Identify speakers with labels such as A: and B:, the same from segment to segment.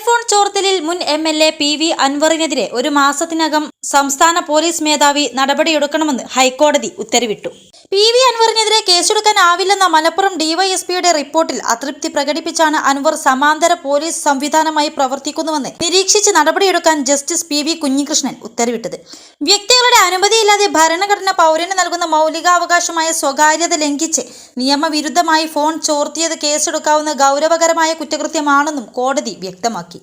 A: Telephone ചോർത്തലിൽ മുൻ M L A P V അൻവറിനെതിരെ ഒരു മാസത്തിനകം സംസ്ഥാന പോലീസ് മേധാവി നടപടിയെടുക്കണമെന്ന് ഹൈക്കോടതി ഉത്തരവിട്ടു. പി വി അൻവറിനെതിരെ കേസെടുക്കാനാവില്ലെന്ന മലപ്പുറം ഡിവൈഎസ്പിയുടെ റിപ്പോർട്ടിൽ അതൃപ്തി പ്രകടിപ്പിച്ചാണ് അൻവർ സമാന്തര പോലീസ് സംവിധാനമായി പ്രവർത്തിക്കുന്നുവെന്ന് നിരീക്ഷിച്ച് നടപടിയെടുക്കാൻ ജസ്റ്റിസ് പി വി കുഞ്ഞികൃഷ്ണൻ ഉത്തരവിട്ടത്. വ്യക്തികളുടെ അനുമതിയില്ലാതെ ഭരണഘടന പൗരന് നൽകുന്ന മൗലികാവകാശമായ സ്വകാര്യത ലംഘിച്ച് നിയമവിരുദ്ധമായി ഫോൺ ചോർത്തിയത് കേസെടുക്കാവുന്ന ഗൗരവകരമായ കുറ്റകൃത്യമാണെന്നും കോടതി വ്യക്തമാക്കി.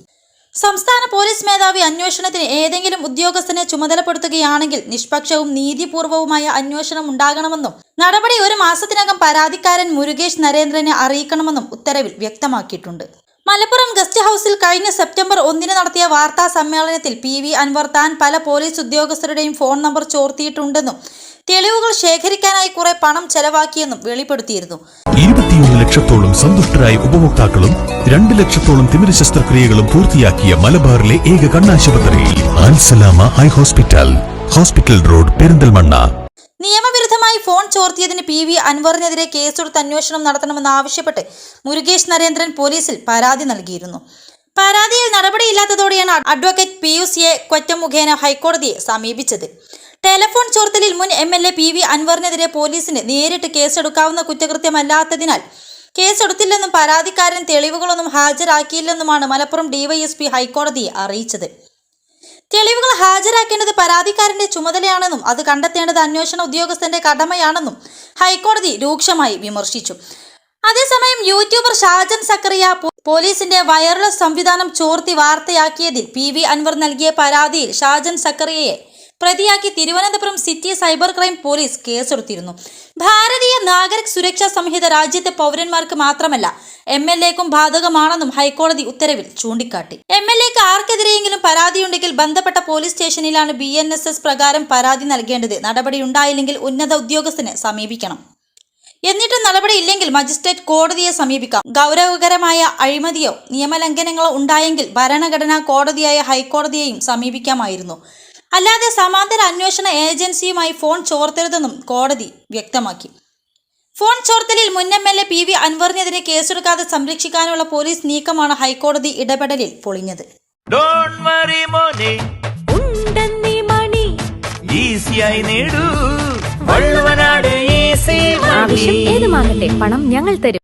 A: സംസ്ഥാന പോലീസ് മേധാവി അന്വേഷണത്തിന് ഏതെങ്കിലും ഉദ്യോഗസ്ഥനെ ചുമതലപ്പെടുത്തുകയാണെങ്കിൽ നിഷ്പക്ഷവും നീതിപൂർവവുമായ അന്വേഷണം ഉണ്ടാകണമെന്നും നടപടി ഒരു മാസത്തിനകം പരാതിക്കാരൻ മുരുകേഷ് നരേന്ദ്രനെ അറിയിക്കണമെന്നും ഉത്തരവിൽ വ്യക്തമാക്കിയിട്ടുണ്ട്. മലപ്പുറം ഗസ്റ്റ് ഹൌസിൽ കഴിഞ്ഞ സെപ്റ്റംബർ ഒന്നിന് നടത്തിയ വാർത്താ സമ്മേളനത്തിൽ പി വി അൻവർ താൻ പല പോലീസ് ഉദ്യോഗസ്ഥരുടെയും ഫോൺ നമ്പർ ചോർത്തിയിട്ടുണ്ടെന്നും തെളിവുകൾ ശേഖരിക്കാനായി കുറെ പണം ചെലവാക്കിയെന്നും വെളിപ്പെടുത്തിയിരുന്നു.
B: ഇരുപത്തിയൊന്ന് ലക്ഷത്തോളം സന്തുഷ്ടരായ ഉപഭോക്താക്കളും രണ്ട് ലക്ഷത്തോളം തിമിര ശസ്ത്രക്രിയകളും പൂർത്തിയാക്കിയ മലബാറിലെ ഏക കണ്ണാശുപത്രി Al Salama eye hospital hospital road Perinthalmanna.
A: നിയമവിരുദ്ധമായി ഫോൺ ചോർത്തിയതിന് പി വി അൻവറിനെതിരെ കേസെടുത്ത് അന്വേഷണം നടത്തണമെന്നാവശ്യപ്പെട്ട് മുരുകേഷ് നരേന്ദ്രൻ പോലീസിൽ പരാതി നൽകിയിരുന്നു. പരാതിയിൽ നടപടിയില്ലാത്തതോടെയാണ് അഡ്വക്കേറ്റ് പി യു സിയെ കൊറ്റം മുഖേന ഹൈക്കോടതിയെ സമീപിച്ചത്. ടെലഫോൺ ചോർത്തലിൽ മുൻ M L A P V അൻവറിനെതിരെ പോലീസിന് നേരിട്ട് കേസെടുക്കാവുന്ന കുറ്റകൃത്യമല്ലാത്തതിനാൽ കേസെടുത്തില്ലെന്നും പരാതിക്കാരൻ തെളിവുകളൊന്നും ഹാജരാക്കിയില്ലെന്നുമാണ് മലപ്പുറം ഡിവൈഎസ്പി ഹൈക്കോടതിയെ അറിയിച്ചത്. തെളിവുകൾ ഹാജരാക്കേണ്ടത് പരാതിക്കാരന്റെ ചുമതലയാണെന്നും അത് കണ്ടെത്തേണ്ടത് അന്വേഷണ ഉദ്യോഗസ്ഥന്റെ കടമയാണെന്നും ഹൈക്കോടതി രൂക്ഷമായി വിമർശിച്ചു. അതേസമയം യൂട്യൂബർ ഷാജൻ സക്കറിയ പോലീസിന്റെ വയർലെസ് സംവിധാനം ചോർത്തി വാർത്തയാക്കിയതിൽ പി വി അൻവർ നൽകിയ പരാതിയിൽ ഷാജൻ സക്കറിയയെ പ്രതിയാക്കി Thiruvananthapuram city cyber crime police കേസെടുത്തിരുന്നു. ഭാരതീയ നാഗരിക് സുരക്ഷാ സംഹിത രാജ്യത്തെ പൗരന്മാർക്ക് മാത്രമല്ല എം എൽ എക്കും ബാധകമാണെന്നും ഹൈക്കോടതി ഉത്തരവിൽ ചൂണ്ടിക്കാട്ടി. എം എൽ എക്ക് ആർക്കെതിരെയെങ്കിലും പരാതിയുണ്ടെങ്കിൽ ബന്ധപ്പെട്ട പോലീസ് സ്റ്റേഷനിലാണ് ബി എൻ എസ് എസ് പ്രകാരം പരാതി നൽകേണ്ടത്. നടപടിയുണ്ടായില്ലെങ്കിൽ ഉന്നത ഉദ്യോഗസ്ഥനെ സമീപിക്കണം. എന്നിട്ടും നടപടിയില്ലെങ്കിൽ മജിസ്ട്രേറ്റ് കോടതിയെ സമീപിക്കാം. ഗൗരവകരമായ അഴിമതിയോ നിയമലംഘനങ്ങളോ ഉണ്ടായെങ്കിൽ ഭരണഘടനാ കോടതിയായ ഹൈക്കോടതിയെയും സമീപിക്കാമായിരുന്നു. അല്ലാതെ സമാന്തര അന്വേഷണ ഏജൻസിയുമായി ഫോൺ ചോർത്തരുതെന്നും കോടതി വ്യക്തമാക്കി. ഫോൺ ചോർത്തലിൽ മുൻ M L A P V അൻവറിനെതിരെ കേസെടുക്കാതെ സംരക്ഷിക്കാനുള്ള പോലീസ് നീക്കമാണ് ഹൈക്കോടതി ഇടപെടലിൽ പൊളിഞ്ഞത്.
C: ആവശ്യം ഏതുമാകട്ടെ പണം ഞങ്ങൾ തരും.